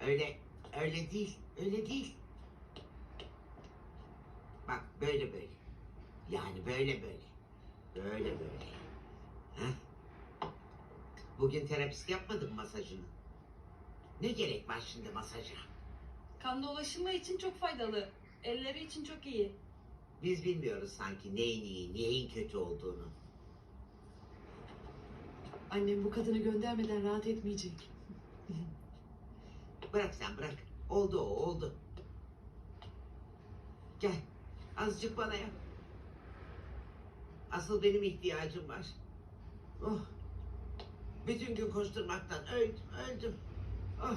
Öyle, öyle değil, öyle değil. Bak böyle böyle. Yani böyle böyle. Böyle böyle. Heh. Bugün terapist yapmadın masajını. Ne gerek var şimdi masaja? Kan dolaşımı için çok faydalı. Elleri için çok iyi. Biz bilmiyoruz sanki neyin iyi, neyin kötü olduğunu. Annem bu kadını göndermeden rahat etmeyecek. Bırak sen bırak. Oldu o oldu. Gel. Azıcık bana yap. Asıl benim ihtiyacım var. Oh. Bütün gün koşturmaktan öldüm öldüm. Oh.